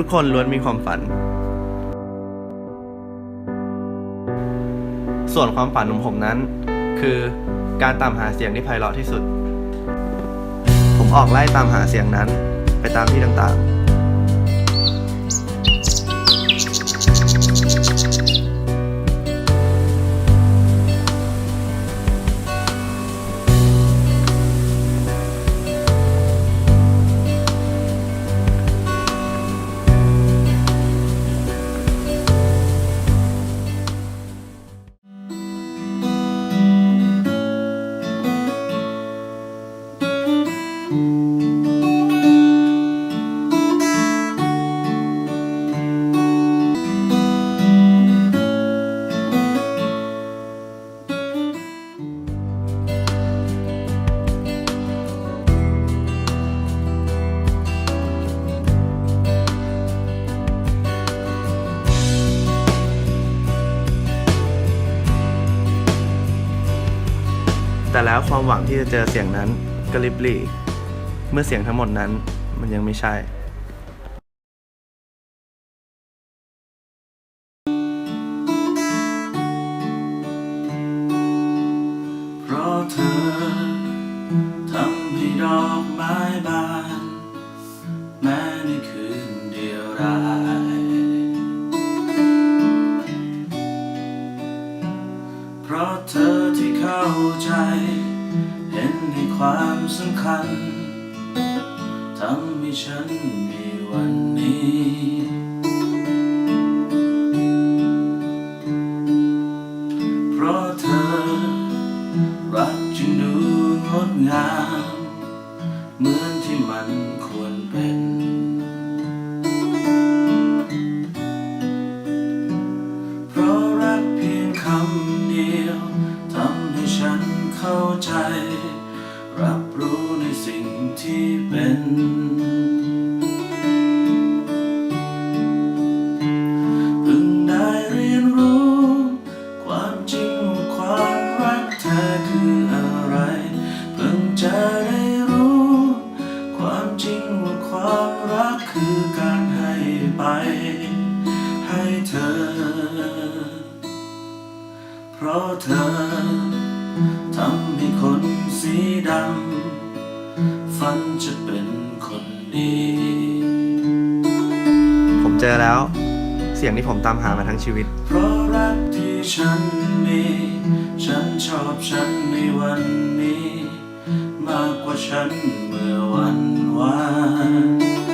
ทุกๆคนล้วนมีความฝัน ส่วนความฝันของผมนั้น คือการตามหาเสียงที่ไพเราะที่สุด ผมออกไล่ตามหาเสียงนั้นไปตามที่ต่างๆ แต่แล้วความหวังที่จะเจอเสียงนั้นก็ลิบหลี่เมื่อเสียงทั้งหมดนั้นมันยังไม่ใช่เพราะเธอทำให้ดอกไม้บาน เพราะเธอที่เข้าใจ เห็นในความสำคัญทำให้ฉันมีวันนี้ เพราะเธอ รักจึงดูงดงามเหมือน เข้าใจ รับรู้ในสิ่งที่เป็นเพิ่งได้เรียนรู้ ความจริงว่าความรักเธอคืออะไรเพิ่งจะได้รู้ ความจริงว่าความรักคือการให้ไป ให้เธอ เพราะเธอ ให้คนสีดำฝันจะเป็นคนดี ผมเจอแล้ว เสียงที่ผมตามหามาทั้งชีวิต เพราะรักที่ฉันมี ฉันชอบฉันในวันนี้ มากกว่าฉันเมื่อวันวาน